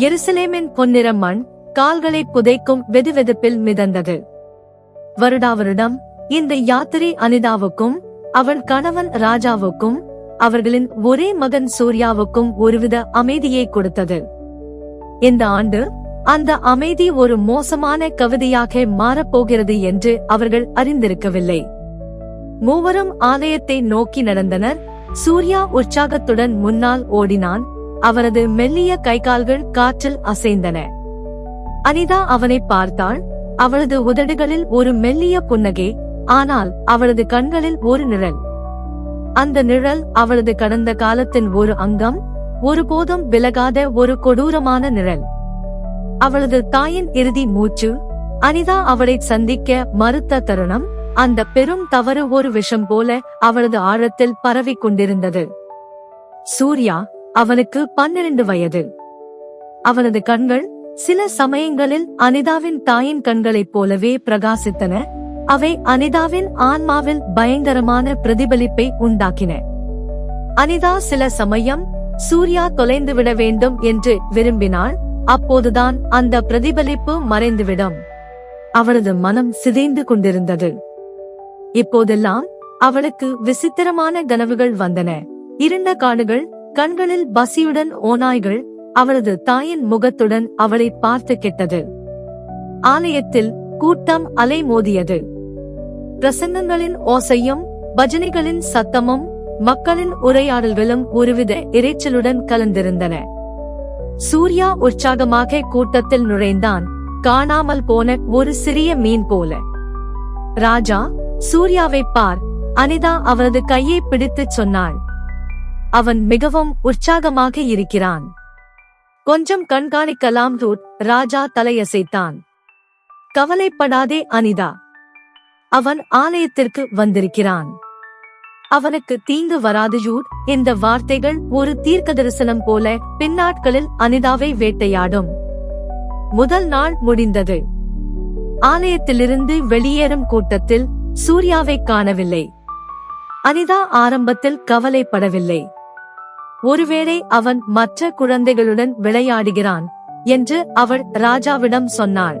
எருசலேமின் பொன்னிற மண் கால்களை புதைக்கும் வெதுவெதுப்பில் மிதந்தது. வருடா வருடம் இந்த யாத்திரை அனிதாவுக்கும் அவள் கணவன் ராஜாவுக்கும் அவர்களின் ஒரே மகன் சூர்யாவுக்கும் ஒருவித அமைதியை கொடுத்தது. இந்த ஆண்டு அந்த அமைதி ஒரு மோசமான கவிதையாக மாறப்போகிறது என்று அவர்கள் அறிந்திருக்கவில்லை. மூவரும் ஆலயத்தை நோக்கி நடந்தனர். சூர்யா உற்சாகத்துடன் முன்னால் ஓடினான். அவரது மெல்லிய கைகால்கள் காற்றில் அசைந்தன. அனிதா அவனை பார்த்தாள். அவளது உதடுகளில் ஒரு மெல்லிய புன்னகை ஆனால் அவளது கண்களில் ஒரு நிழல். அந்த நிழல் அவளது கடந்த காலத்தின் ஒரு அங்கம் ஒருபோதும் விலகாத ஒரு கொடூரமான நிழல். அவளது தாயின் இறுதி மூச்சு அனிதா அவளை சந்திக்க மறுத்த தருணம் அந்த பெரும் தவறு ஒரு விஷம் போல அவளது ஆழத்தில் பரவிக் கொண்டிருந்தது. சூர்யா அவனுக்கு பன்னிரண்டு வயது. அவனது கண்கள் சில சமயங்களில் அனிதாவின் தாயின் கண்களைப் போலவே பிரகாசித்தன. அவை அனிதாவின் ஆன்மாவில் பயங்கரமான பிரதிபலிப்பை உண்டாக்கின. அனிதா சில சமயம் சூர்யா தொலைந்து விட வேண்டும் என்று விரும்பினாள். அப்போதுதான் அந்த பிரதிபலிப்பு மறைந்துவிடும். அவளது மனம் சிதைந்து கொண்டிருந்தது. இப்போதெல்லாம் அவளுக்கு விசித்திரமான கனவுகள் வந்தன. இருண்ட காடுகள் கண்களில் பசியுடன் ஓநாய்கள் அவளது தாயின் முகத்துடன் அவளை பார்த்து கெட்டது. ஆலயத்தில் கூட்டம் அலைமோதியது. பிரசங்கங்களின் ஓசையும் பஜனைகளின் சத்தமும் மக்களின் உரையாடல்களும் ஒருவித இறைச்சலுடன் கலந்திருந்தன. சூர்யா உற்சாகமாக கூட்டத்தில் நுழைந்தான் காணாமல் போன ஒரு சிறிய மீன் போல. ராஜா சூர்யாவை பார் அனிதா அவரது கையை பிடித்துச் சொன்னாள். அவன் மிகவும் உற்சாகமாக இருக்கிறான். கொஞ்சம் கண்காணிக்கலாம் ரூட் ராஜா தலையசைத்தான். கவலைப்படாதே அனிதா. அவன் ஆலயத்திற்கு வந்திருக்கிறான். அவனுக்கு தீங்கு வராது யூட் இந்த வார்த்தைகள் ஒரு தீர்க்க தரிசனம் போல பின்னாட்களில் அனிதாவை வேட்டையாடும். முதல் நாள் முடிந்தது. ஆலயத்திலிருந்து வெளியேறும் கூட்டத்தில் சூர்யாவை காணவில்லை. அனிதா ஆரம்பத்தில் கவலைப்படவில்லை. ஒருவேளை அவன் மற்ற குழந்தைகளுடன் விளையாடுகிறான் என்று அவள் ராஜாவிடம் சொன்னாள்.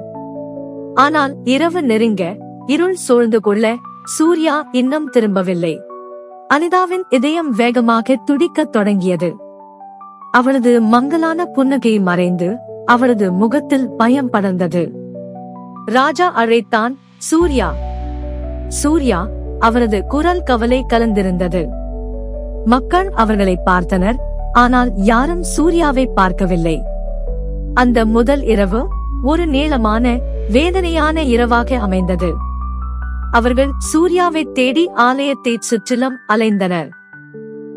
ஆனால் இரவு நெருங்க இருள் சூழ்ந்து கொள்ள சூர்யா இன்னும் திரும்பவில்லை. அனிதாவின் இதயம் வேகமாக துடிக்கத் தொடங்கியது. அவளது மங்கலான புன்னகை மறைந்து அவளது முகத்தில் பயம் படர்ந்தது. ராஜா அழைத்தான் சூர்யா! சூர்யா! அவரது குரல் கவலை கலந்திருந்தது. மக்கள் அவர்களை பார்த்தனர் ஆனால் யாரும் சூர்யாவை பார்க்கவில்லை. அந்த முதல் இரவு ஒரு நீளமான வேதனையான இரவாக அமைந்தது. அவர்கள் சூர்யாவை தேடி ஆலயத்தை சுற்றிலும் அலைந்தனர்.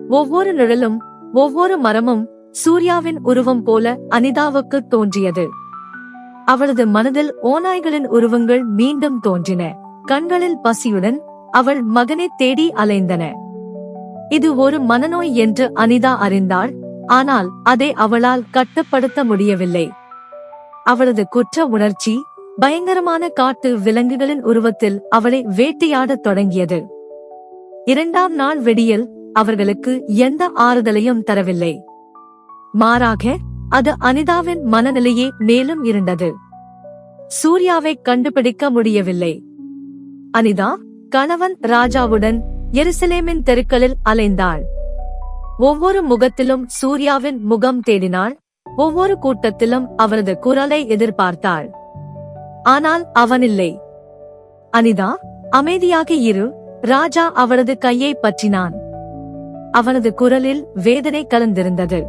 ஒவ்வொரு நிழலும் ஒவ்வொரு மரமும் சூர்யாவின் உருவம் போல அனிதாவுக்கு தோன்றியது. அவளது மனதில் ஓநாய்களின் உருவங்கள் மீண்டும் தோன்றின. கண்களில் பசியுடன் அவள் மகனை தேடி அலைந்தன. இது ஒரு மனநோய் என்று அனிதா அறிந்தாள். ஆனால் அதை அவளால் கட்டுப்படுத்த முடியவில்லை. அவளது குற்ற உணர்ச்சி பயங்கரமான காட்டு விலங்குகளின் உருவத்தில் அவளை வேட்டையாடத் தொடங்கியது. இரண்டாம் நாள் வெடியில் அவர்களுக்கு எந்த ஆறுதலையும் தரவில்லை. மாறாக அது அனிதாவின் மனநிலையே மேலும் இருந்தது சூர்யாவை கண்டுபிடிக்க முடியவில்லை. அனிதா கணவன் ராஜாவுடன் எருசலேமின் தெருக்களில் அலைந்தாள். ஒவ்வொரு முகத்திலும் சூர்யாவின் முகம் தேடினாள். ஒவ்வொரு கூட்டத்திலும் அவரது குரலை எதிர்பார்த்தாள். ஆனால் அவனில்லை. அனிதா அமைதியாக இரு. ராஜா அவளது கையை பற்றினான். அவனது குரலில் வேதனை கலந்திருந்தது.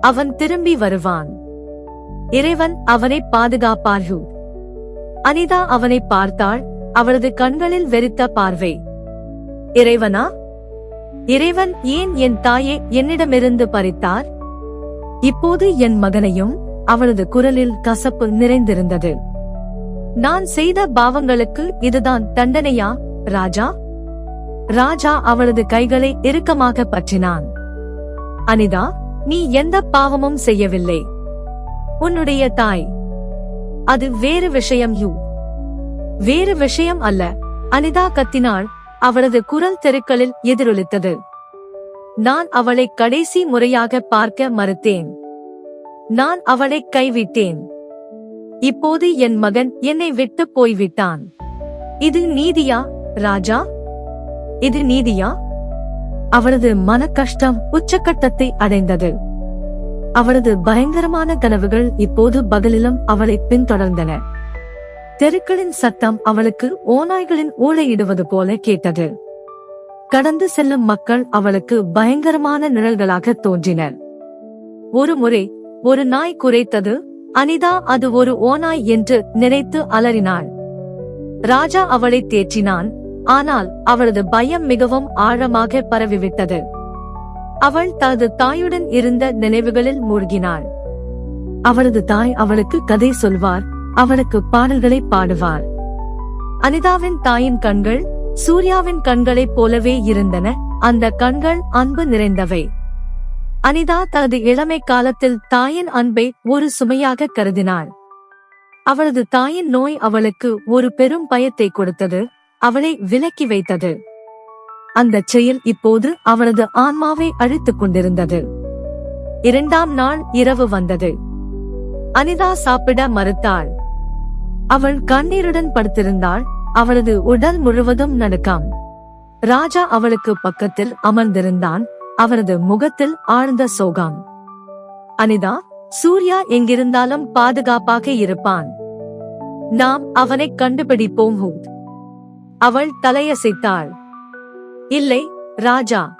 அவன் திரும்பி வருவான். இறைவன் அவனை பாதுகாப்பார்கள். அனிதா அவனை பார்த்தாள். அவளது கண்களில் வெறித்த பார்வை. இறைவனா? இறைவன் ஏன் என் தாயை என்னிடமிருந்து பறித்தார்? இப்போது என் மகனையும் அவளது குரலில் கசப்பு நிறைந்திருந்தது. நான் செய்த பாவங்களுக்கு இதுதான் தண்டனையா ராஜா? ராஜா அவளது கைகளை இறுக்கமாக பற்றினான். அனிதா நீ எந்த பாவமும் செய்யவில்லை. உன்னுடைய தாய். அது வேறு விஷயம் யூ. வேறு விஷயம் அல்ல. அனிதா கத்தினாள் அவளது குரல் தெருக்களில் எதிரொலித்தது. நான் அவளை கடைசி முறையாக பார்க்க மறுத்தேன். நான் அவளை கைவிட்டேன். இப்போது என் மகன் என்னை விட்டு போய்விட்டான். இது நீதியா ராஜா? இது நீதியா? அவரது மன கஷ்டம் உச்சக்கட்டத்தை அடைந்தது. அவரது பயங்கரமான கனவுகள் இப்போது பகலிலும் அவளை பின்தொடர்ந்தன. தெருக்களின் சத்தம் அவளுக்கு ஓநாய்களின் ஊழையிடுவது போல கேட்டது. கடந்து செல்லும் மக்கள் அவளுக்கு பயங்கரமான நிழல்களாக தோன்றினர். ஒரு முறை ஒரு நாய் குறைத்தது அனிதா அது ஒரு ஓநாய் என்று நினைத்து அலறினாள். ராஜா அவளை தேற்றினான் ஆனால் அவளது பயம் மிகவும் ஆழமாக பரவிவிட்டது. அவள் தனது தாயுடன் இருந்த நினைவுகளில் மூழ்கினாள். அவளது தாய் அவளுக்கு கதை சொல்வார் அவளுக்கு பாடல்களை பாடுவார். அனிதாவின் தாயின் கண்கள் சூர்யாவின் கண்களைப் போலவே இருந்தன. அந்த கண்கள் அன்பு நிறைந்தவை. அனிதா தனது இளமை காலத்தில் தாயின் அன்பை ஒரு சுமையாக கருதினாள். அவளது தாயின் நோய் அவளுக்கு ஒரு பெரும் பயத்தை கொடுத்தது. அவளை விலக்கி வைத்தது. அந்த செயல் இப்போது அவளது ஆன்மாவை அழித்துக் கொண்டிருந்தது. இரண்டாம் நாள் இரவு வந்தது. அனிதா சாப்பிட மறுத்தாள். அவள் கண்ணீருடன் படுத்திருந்தாள். அவளது உடல் முழுவதும் நடுக்கம். ராஜா அவளுக்கு பக்கத்தில் அமர்ந்திருந்தான். அவரது முகத்தில் ஆழ்ந்த சோகம். அனிதா சூர்யா எங்கிருந்தாலும் பாதுகாப்பாக இருப்பான். நாம் அவனை கண்டுபிடிப்போம் ஹூத். அவள் தலையசைத்தாள். இல்லை ராஜா.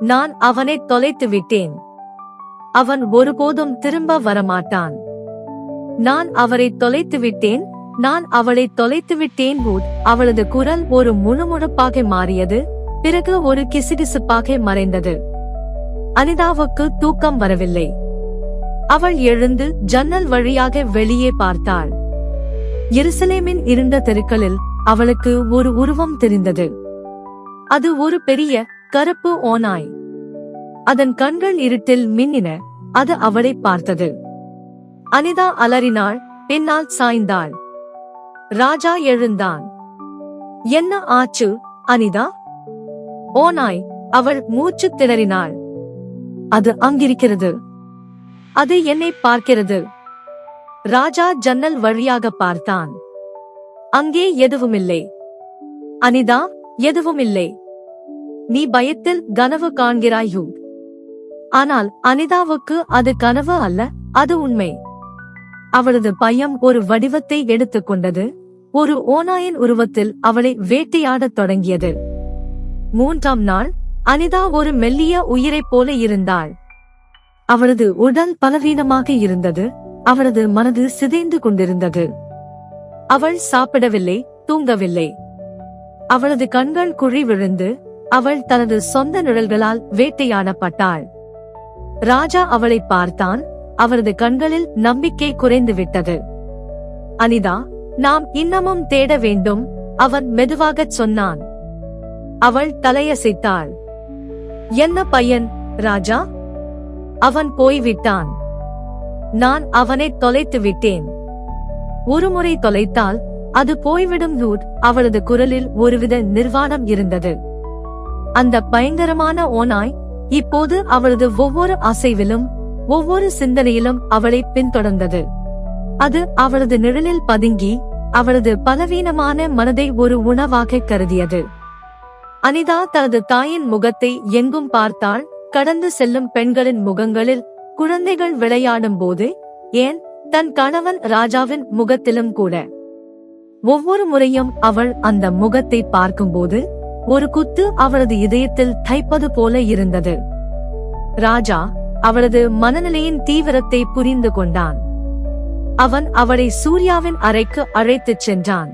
நான் அவனை தொலைத்து விட்டேன் அவன் ஒருபோதும் திரும்ப வரமாட்டான். நான் அவரை தொலைத்து விட்டேன் நான் அவளை தொலைத்து விட்டேன் ஹூத் அவளது குரல் ஒரு முணுமுணுப்பாக மாறியது பிறகு ஒரு கிசுகிசுப்பாக மறைந்தது. அனிதாவுக்கு தூக்கம் வரவில்லை. அவள் எழுந்து ஜன்னல் வழியாக வெளியே பார்த்தாள். எருசலேமின் இருந்த தெருக்களில் அவளுக்கு ஒரு உருவம் தெரிந்தது. அது ஒரு பெரிய கருப்பு ஓனாய் அதன் கண்கள் இருட்டில் மின்னின அது அவளை பார்த்தது. அனிதா அலறினாள். பின்னால் சாய்ந்தாள். ராஜா எழுந்தான். என்ன ஆச்சு அனிதா? ஓநாய் அவள் மூச்சு திணறினாள். அது அங்கிருக்கிறது. அது என்னை பார்க்கிறது. ராஜா ஜன்னல் வழியாக பார்த்தான். அங்கே எதுவுமில்லை. அனிதா எதுவுமில்லை. நீ பயத்தில் கனவு காண்கிறாய் ஆனால் அனிதாவுக்கு அது கனவு அல்ல அது உண்மை. அவளது பயம் ஒரு வடிவத்தை எடுத்துக்கொண்டது ஒரு ஓநாயின் உருவத்தில் அவளை வேட்டையாடத் தொடங்கியது. மூன்றாம் நாள் அனிதா ஒரு மெல்லிய உயிரைப் போல இருந்தாள். அவளது உடல் பலவீனமாக இருந்தது. அவளது மனது சிதைந்து கொண்டிருந்தது. அவள் சாப்பிடவில்லை தூங்கவில்லை. அவளது கண்கள் குழி விழுந்து அவள் தனது சொந்த நிழல்களால் வேட்டையாடப்பட்டாள். ராஜா அவளை பார்த்தான். அவரது கண்களில் நம்பிக்கை குறைந்து விட்டது அனிதா நாம் இன்னமும் தேட வேண்டும் அவன் மெதுவாகச் சொன்னான். அவள் தலையசைத்தாள். என்ன பையன் ராஜா? அவன் போய்விட்டான். நான் அவனை தொலைத்து விட்டேன். ஒருமுறை தொலைத்தால் அது போய்விடும் ரூட் அவளது குரலில் ஒருவித நிர்வாணம் இருந்தது. அந்த பயங்கரமான ஓனாய் இப்போது அவளது ஒவ்வொரு அசைவிலும் ஒவ்வொரு சிந்தனையிலும் அவளை பின்தொடர்ந்தது. அது அவளது நிழலில் பதுங்கி அவளது பலவீனமான மனதை ஒரு உணவாக கருதியது. அனிதா தனது தாயின் முகத்தை எங்கும் பார்த்தாள் கடந்து செல்லும் பெண்களின் முகங்களில் குழந்தைகள் விளையாடும் போது ஏன்? தன் கணவன் ராஜாவின் முகத்திலும் கூட. ஒவ்வொரு முறையும் அவள் அந்த முகத்தை பார்க்கும்போது ஒரு குத்து அவளது இதயத்தில் தைப்பது போல இருந்தது. ராஜா அவளது மனநிலையின் தீவிரத்தை புரிந்து கொண்டான். அவன் அவளை சூர்யாவின் அறைக்கு அழைத்துச் சென்றான்.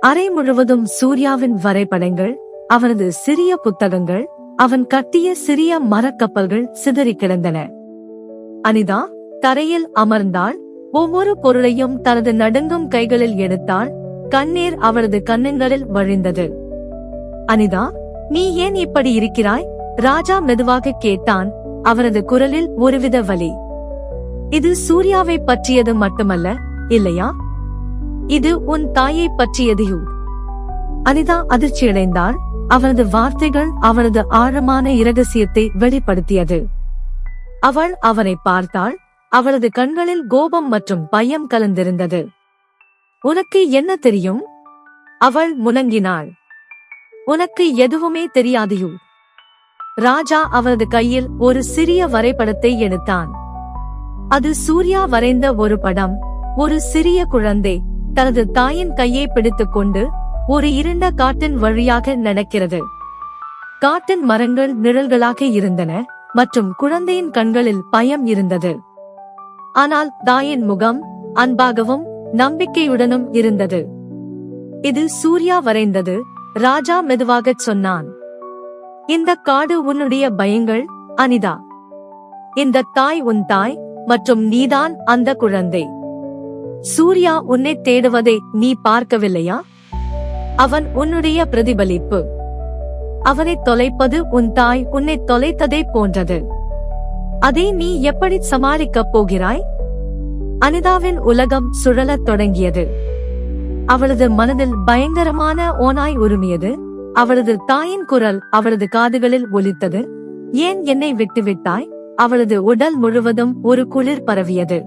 அறை முழுவதும் சூர்யாவின் வரைபடங்கள் அவனது சிறிய புத்தகங்கள் அவன் கட்டிய சிறிய மரக்கப்பல்கள் சிதறி கிடந்தன. அனிதா தரையில் அமர்ந்தாள் ஒவ்வொரு பொருளையும் தனது நடுங்கும் கைகளில் எடுத்தாள் கண்ணீர் அவளது கண்ணங்களில் வழிந்தது. அனிதா நீ ஏன் இப்படி இருக்கிறாய்? ராஜா மெதுவாக கேட்டான் அவரது குரலில் ஒருவித வலி. இது சூர்யாவை பற்றியது மட்டுமல்ல இல்லையா? இது உன் தாயை பற்றியது அனிதா அதிர்ச்சியடைந்தாள். அவரது வார்த்தைகள் அவனது ஆழமான இரகசியத்தை வெளிப்படுத்தியது. அவள் அவனை பார்த்தாள். அவளது கண்களில் கோபம் மற்றும் பயம் கலந்திருந்தது. உனக்கு என்ன தெரியும்? அவள் முணங்கினாள். உனக்கு எதுவுமே தெரியாதையோ ராஜா அவரது கையில் ஒரு சிறிய வரைபடத்தை எடுத்தான். அது சூர்யா வரைந்த ஒரு படம் ஒரு சிறிய குழந்தை தனது தாயின் கையை பிடித்துக் கொண்டு ஒரு இருண்ட காட்டின் வழியாக நடக்கிறது. காட்டின் மரங்கள் நிழல்களாக இருந்தன மற்றும் குழந்தையின் கண்களில் பயம் இருந்தது. ஆனால் தாயின் முகம் அன்பாகவும் நம்பிக்கையுடனும் இருந்தது. இது சூர்யா வரைந்தது ராஜா மெதுவாகச் சொன்னான். இந்த காடு உன்னுடைய பயங்கள் அனிதா. இந்த தாய் உன் தாய் மற்றும் நீதான் அந்த குழந்தை. சூர்யா உன்னை தேடுவதை நீ பார்க்கவில்லையா? அவன் உன்னுடைய பிரதிபலிப்பு. அவனை தொலைப்பது உன் தாய் உன்னை தொலைத்ததை போன்றது. அதை நீ எப்படி சமாளிக்கப் போகிறாய்? அனிதாவின் உலகம் சுழலத் தொடங்கியது. அவளது மனதில் பயங்கரமான ஓனாய் உருமியது. அவளது தாயின் குரல் அவளது காதுகளில் ஒலித்தது. ஏன் என்னை விட்டுவிட்டாய்? அவளது உடல் முழுவதும் ஒரு குளிர் பரவியது.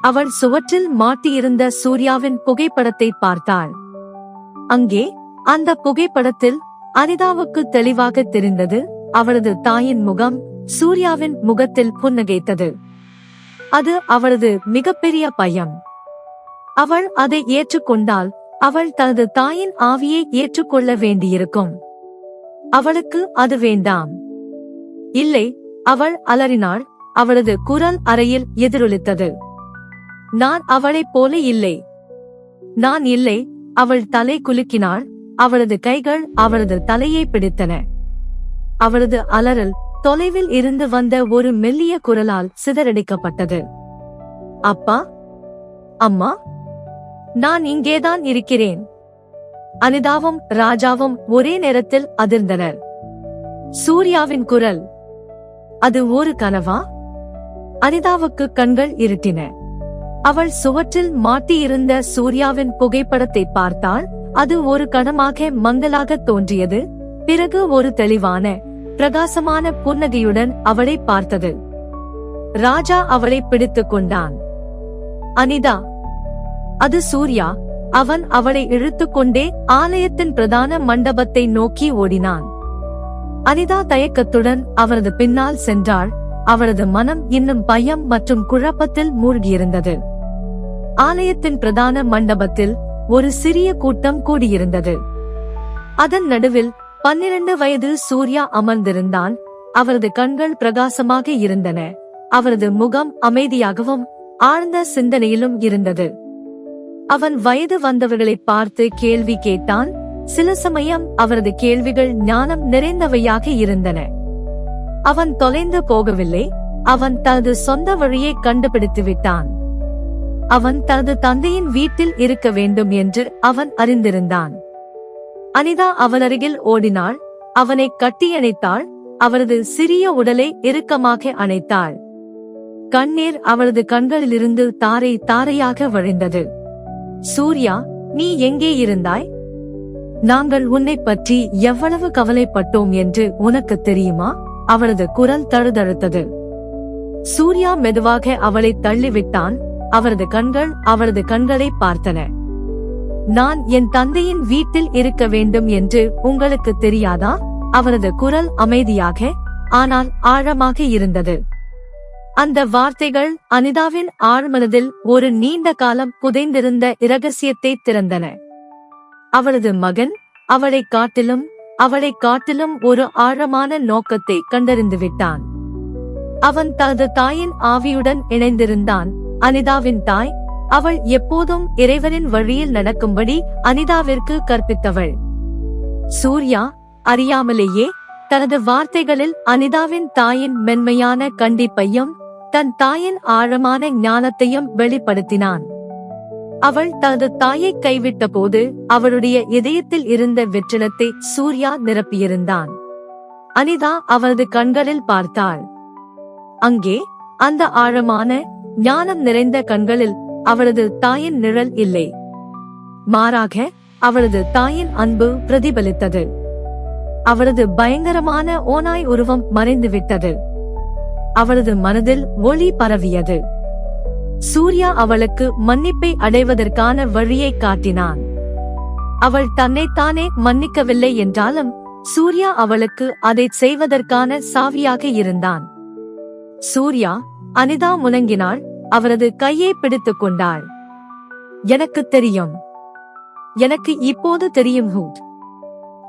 அவள் சுவற்றில் மாட்டியிருந்த சூர்யாவின் புகைப்படத்தை பார்த்தாள். அங்கே அந்த புகைப்படத்தில் அனிதாவுக்கு தெளிவாக தெரிந்தது அவளது தாயின் முகம் சூர்யாவின் முகத்தில் புன்னகைத்தது. அது அவளது மிகப்பெரிய பயம். அவள் அதை ஏற்றுக்கொண்டால் அவள் தனது தாயின் ஆவியை ஏற்றுக்கொள்ள வேண்டியிருக்கும். அவளுக்கு அது வேண்டாம். இல்லை அவள் அலறினாள் அவளது குரல் அறையில் எதிரொலித்தது. நான் அவளைப் போல இல்லை. நான் இல்லை அவள் தலை குலுக்கினாள் அவளது கைகள் அவளது தலையை பிடித்தன. அவளது அலறல் தொலைவில் இருந்து வந்த ஒரு மெல்லிய குரலால் சிதறடிக்கப்பட்டது. அப்பா? அம்மா? நான் இங்கேதான் இருக்கிறேன். அனிதாவும் ராஜாவும் ஒரே நேரத்தில் அதிர்ந்தனர். சூர்யாவின் குரல் அது ஒரு கனவா? அனிதாவுக்கு கண்கள் இருட்டின. அவள் சுவற்றில் மாட்டியிருந்த சூர்யாவின் புகைப்படத்தை பார்த்தால் அது ஒரு கணமாக மங்கலாக தோன்றியது. பிறகு ஒரு தெளிவான பிரகாசமான புன்னகையுடன் அவளை பார்த்தது. ராஜா அவளை பிடித்துக் கொண்டான். அனிதா அது சூர்யா. அவன் அவளை இழுத்துக்கொண்டே ஆலயத்தின் பிரதான மண்டபத்தை நோக்கி ஓடினான். அனிதா தயக்கத்துடன் அவரது பின்னால் சென்றாள். அவரது மனம் இன்னும் பயம் மற்றும் குழப்பத்தில் மூழ்கியிருந்தது. ஆலயத்தின் பிரதான மண்டபத்தில் ஒரு சிறிய கூட்டம் கூடியிருந்தது. அதன் நடுவில் பன்னிரண்டு வயது சூர்யா அமர்ந்திருந்தான். அவரது கண்கள் பிரகாசமாக இருந்தன. அவரது முகம் அமைதியாகவும் ஆழ்ந்த சிந்தனையிலும் இருந்தது. அவன் வயது வந்தவர்களை பார்த்து கேள்வி கேட்டான். சில சமயம் அவரது கேள்விகள் ஞானம் நிறைந்தவையாக இருந்தன. அவன் தொலைந்து போகவில்லை. அவன் தனது சொந்த வழியை கண்டுபிடித்து விட்டான். அவன் தனது தந்தையின் வீட்டில் இருக்க வேண்டும் என்று அவன் அறிந்திருந்தான். அனிதா அவனருகில் ஓடினாள். அவனை கட்டியணைத்தாள். அவரது சிறிய உடலை இறுக்கமாக அணைத்தாள். கண்ணீர் அவளது கண்களிலிருந்து தாரை தாரையாக வழிந்தது. சூர்யா நீ எங்கே இருந்தாய்? நாங்கள் உன்னை பற்றி எவ்வளவு கவலைப்பட்டோம் என்று உனக்கு தெரியுமா? அவளது குரல் தழுதழுத்தது. சூர்யா மெதுவாக அவளை தள்ளிவிட்டான். அவரது கண்கள் அவளது கண்களை பார்த்தன. நான் என் தந்தையின் வீட்டில் இருக்க வேண்டும் என்று உங்களுக்கு தெரியாதா? அவரது குரல் அமைதியாக ஆனால் ஆழமாக இருந்தது. அந்த வார்த்தைகள் அனிதாவின் ஆழ்மனதில் ஒரு நீண்ட காலம் புதைந்திருந்த இரகசியத்தை திறந்தன. அவளது மகன் அவளை காட்டிலும் அவளை காட்டிலும் ஒரு ஆழமான நோக்கத்தை கண்டறிந்து விட்டான் அவன் தனது தாயின் ஆவியுடன் இணைந்திருந்தான். அனிதாவின் தாய் அவள் எப்போதும் இறைவனின் வழியில் நடக்கும்படி அனிதாவிற்கு கற்பித்தவள். சூர்யா அறியாமலேயே தனது வார்த்தைகளில் அனிதாவின் தாயின் மென்மையான கண்டிப்பையும் தன் தாயின் ஆழமான ஞானத்தையும் வெளிப்படுத்தினான். அவள் தனது தாயை கைவிட்ட போது அவளுடைய இதயத்தில் இருந்த வெற்றிடத்தை சூர்யா நிரப்பியிருந்தான். அனிதா அவனது கண்களில் பார்த்தாள். அங்கே அந்த ஆழமான ஞானம் நிறைந்த கண்களில் அவளது தாயின் நிழல் இல்லை. மாறாக அவளது தாயின் அன்பு பிரதிபலித்தது. அவளது பயங்கரமான ஓனாய் உருவம் மறைந்துவிட்டது. அவளது மனதில் ஒளி பரவியது. சூர்யா அவளுக்கு மன்னிப்பை அடைவதற்கான வழியை காட்டினான். அவள் தன்னைத்தானே மன்னிக்கவில்லை என்றாலும் சூர்யா அவளுக்கு அதைச் செய்வதற்கான சாவியாக இருந்தான். சூர்யா அனிதா முணங்கினாள் அவரது கையை பிடித்துக் கொண்டாள். எனக்கு தெரியும். எனக்கு இப்போது தெரியும் ஹூட்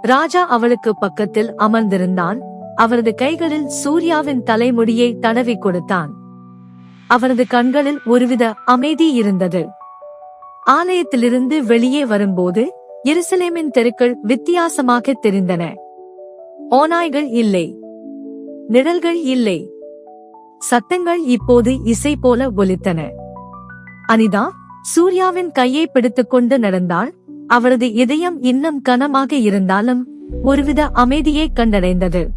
ராஜா அவளுக்கு பக்கத்தில் அமர்ந்திருந்தான். அவரது கைகளில் சூர்யாவின் தலைமுடியை தடவி கொடுத்தான். அவரது கண்களில் ஒருவித அமைதி இருந்தது. ஆலயத்திலிருந்து வெளியே வரும்போது எருசலேமின் தெருக்கள் வித்தியாசமாக தெரிந்தன. ஓநாய்கள் இல்லை. நிழல்கள் இல்லை. சத்தங்கள் இப்போது இசை போல ஒலித்தன. அனிதா சூர்யாவின் கையை பிடித்துக்கொண்டு நடந்தாள். அவரது இதயம் இன்னும் கனமாக இருந்தாலும் ஒருவித அமைதியை கண்டடைந்தது.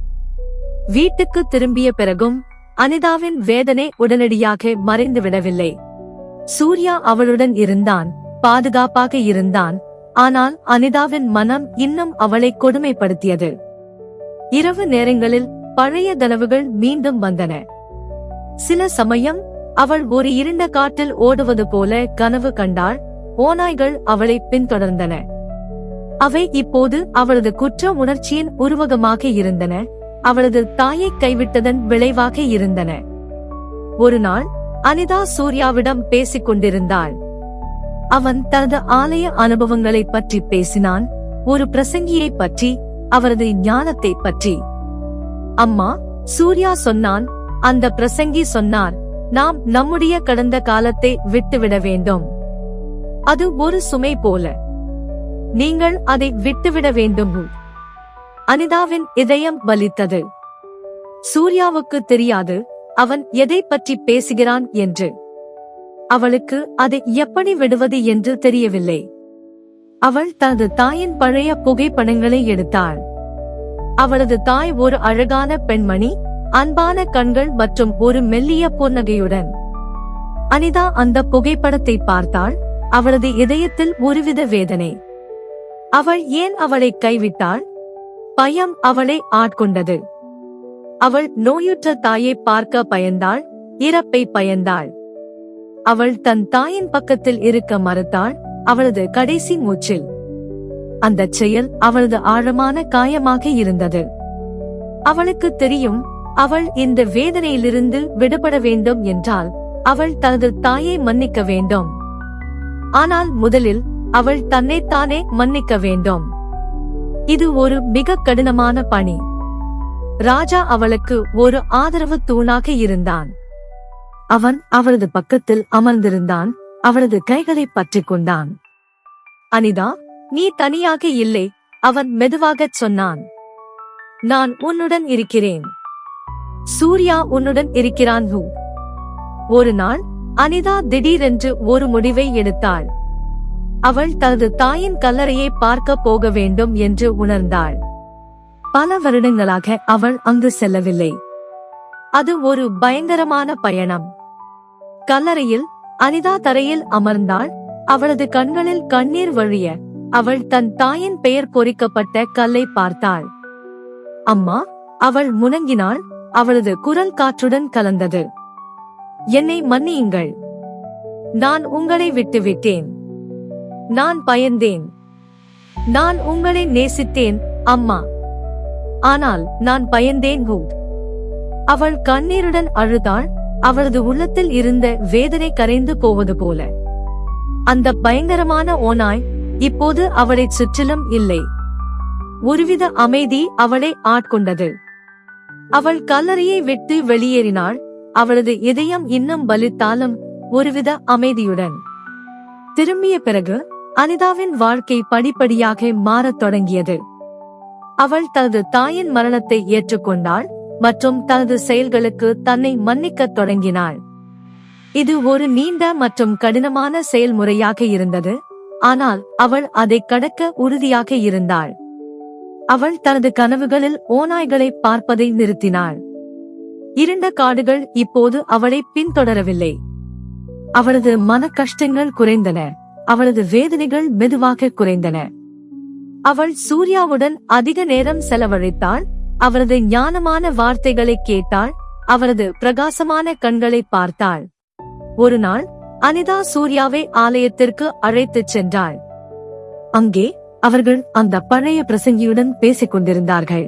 வீட்டுக்கு திரும்பிய பிறகும் அனிதாவின் வேதனை உடனடியாக மறைந்து விடவில்லை. சூர்யா அவளுடன் இருந்தான் பாதுகாப்பாக இருந்தான் ஆனால் அனிதாவின் மனம் இன்னும் அவளை கொடுமைப்படுத்தியது. இரவு நேரங்களில் பழைய கனவுகள் மீண்டும் வந்தன. சில சமயம் அவள் ஒரு இருண்ட காட்டில் ஓடுவது போல கனவு கண்டாள் ஓநாய்கள் அவளை பின்தொடர்ந்தன. அவை இப்போது அவளது குற்ற உணர்ச்சியின் உருவகமாக இருந்தன அவளது தாயை கைவிட்டதன் விளைவாக இருந்தன. ஒரு நாள் அனிதா சூர்யாவிடம் பேசிக் கொண்டிருந்தாள். அவன் தனது ஆலய அனுபவங்களை பற்றி பேசினான் ஒரு பிரசங்கியை பற்றி அவரது ஞானத்தை பற்றி. அம்மா சூர்யா சொன்னான் அந்த பிரசங்கி சொன்னார் நாம் நம்முடைய கடந்த காலத்தை விட்டுவிட வேண்டும். அது ஒரு சுமை போல. நீங்கள் அதை விட்டுவிட வேண்டும். அனிதாவின் இதயம் வலித்தது. சூர்யாவுக்கு தெரியாது அவன் எதை பற்றி பேசுகிறான் என்று. அவளுக்கு அதை எப்படி விடுவது என்று தெரியவில்லை. அவள் தனது தாயின் பழைய புகைப்படங்களை எடுத்தாள். அவளது தாய் ஒரு அழகான பெண்மணி அன்பான கண்கள் மற்றும் ஒரு மெல்லிய புன்னகையுடன். அனிதா அந்த புகைப்படத்தை பார்த்தாள் அவளது இதயத்தில் ஒருவித வேதனை. அவள் ஏன் அவளை கைவிட்டாள்? பயம் அவளை ஆட்கொண்டது. அவள் நோயுற்ற தாயை பார்க்க பயந்தாள் இறப்பை பயந்தாள். அவள் தன் தாயின் பக்கத்தில் இருக்க மறுத்தாள் அவளது கடைசி மூச்சில். அந்த செயல் அவளது ஆழமான காயமாக இருந்தது. அவளுக்கு தெரியும் அவள் இந்த வேதனையிலிருந்து விடுபட வேண்டும் என்றால் அவள் தனது தாயை மன்னிக்க வேண்டும். ஆனால் முதலில் அவள் தன்னைத்தானே மன்னிக்க வேண்டும். இது ஒரு மிக கடினமான பணி. ராஜா அவளுக்கு ஒரு ஆதரவு தூணாக இருந்தான். அவன் அவளது பக்கத்தில் அமர்ந்திருந்தான் அவளது கைகளை பற்றி கொண்டான். அனிதா நீ தனியாக இல்லை அவன் மெதுவாகச் சொன்னான். நான் உன்னுடன் இருக்கிறேன். சூர்யா உன்னுடன் இருக்கிறான் ஹூ. ஒரு நாள் அனிதா திடீரென்று ஒரு முடிவை எடுத்தாள். அவள் தனது தாயின் கல்லறையை பார்க்க போக வேண்டும் என்று உணர்ந்தாள். பல வருடங்களாக அவள் அங்கு செல்லவில்லை. அது ஒரு பயங்கரமான பயணம். கல்லறையில் அனிதா தரையில் அமர்ந்தாள். அவளது கண்களில் கண்ணீர் வழிய அவள் தன் தாயின் பெயர் பொறிக்கப்பட்ட கல்லை பார்த்தாள். அம்மா அவள் முணங்கினாள். அவளது குரல் காற்றுடன் கலந்தது. என்னை மன்னியுங்கள். நான் உங்களை விட்டுவிட்டேன். நான் பயந்தேன். நான் உங்களை நேசித்தேன் அம்மா. ஆனால் நான் பயந்தேன் ஹூத். அவள் கண்ணீருடன் அழுதாள் அவளது உள்ளத்தில் இருந்த வேதனை கரைந்து போவது போல. அந்த பயங்கரமான ஓனாய் இப்போது அவளைச் சுற்றிலும் இல்லை. ஒருவித அமைதி அவளை ஆட்கொண்டது. அவள் கல்லறையை விட்டு வெளியேறினாள் அவளது இதயம் இன்னும் பலித்தாலும் ஒருவித அமைதியுடன். திரும்பிய பிறகு அனிதாவின் வாழ்க்கை படிப்படியாக மாறத் தொடங்கியது. அவள் தனது தாயின் மரணத்தை ஏற்றுக்கொண்டாள் மற்றும் தனது செயல்களுக்கு தன்னை மன்னிக்கத் தொடங்கினாள். இது ஒரு நீண்ட மற்றும் கடினமான செயல்முறையாக இருந்தது ஆனால் அவள் அதை கடக்க உறுதியாக இருந்தாள். அவள் தனது கனவுகளில் ஓநாய்களை பார்ப்பதை நிறுத்தினாள். இருண்ட காடுகள் இப்போது அவளை பின்தொடரவில்லை. அவளது மன கஷ்டங்கள் குறைந்தன. அவளது வேதனைகள் மெதுவாக குறைந்தன. அவள் சூர்யாவுடன் அதிக நேரம் செலவழித்தாள். அவரது ஞானமான வார்த்தைகளை கேட்டாள். அவரது பிரகாசமான கண்களை பார்த்தாள். ஒரு நாள் அனிதா சூர்யாவை ஆலயத்திற்கு அழைத்துச் சென்றாள். அங்கே அவர்கள் அந்த பழைய பிரசங்கியுடன் பேசிக் கொண்டிருந்தார்கள்.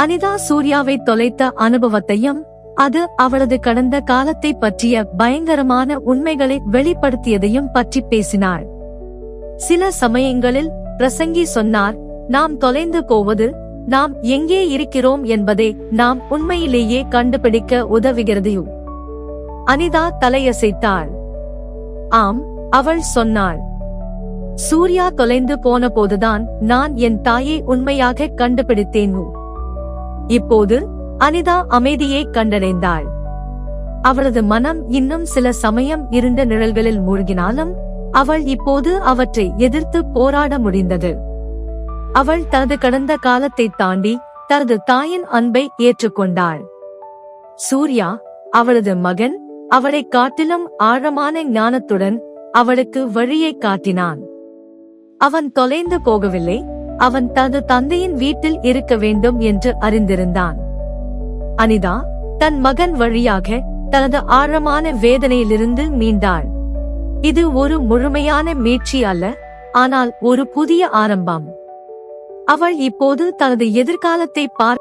அனிதா சூர்யாவை தொலைத்த அனுபவத்தையும் அது அவளது கடந்த காலத்தை பற்றிய பயங்கரமான உண்மைகளை வெளிப்படுத்தியதையும் பற்றி பேசினாள். சில சமயங்களில் பிரசங்கி சொன்னார் நாம் தொலைந்து போவது நாம் எங்கே இருக்கிறோம் என்பதை நாம் உண்மையிலேயே கண்டுபிடிக்க உதவுகிறதையும் அனிதா தலையசைத்தாள். ஆம் அவள் சொன்னாள். சூர்யா தொலைந்து போன போதுதான் நான் என் தாயை உண்மையாக கண்டுபிடித்தேன். இப்போது அனிதா அமைதியை கண்டடைந்தாள். அவளது மனம் இன்னும் சில சமயம் இருண்ட நிழல்களில் மூழ்கினாலும் அவள் இப்போது அவற்றை எதிர்த்து போராட முடிந்தது. அவள் தனது கடந்த காலத்தை தாண்டி தனது தாயின் அன்பை ஏற்றுக்கொண்டாள். சூர்யா அவளது மகன் அவளைக் காட்டிலும் ஆழமான ஞானத்துடன் அவளுக்கு வழியை காட்டினான். அவன் தொலைந்து போகவில்லை அவன் தனது தந்தையின் வீட்டில் இருக்க வேண்டும் என்று அறிந்திருந்தான். அனிதா தன் மகன் வழியாக தனது ஆழமான வேதனையிலிருந்து மீண்டாள். இது ஒரு முழுமையான மீட்சி அல்ல ஆனால் ஒரு புதிய ஆரம்பம். அவள் இப்போது தனது எதிர்காலத்தை பார்க்க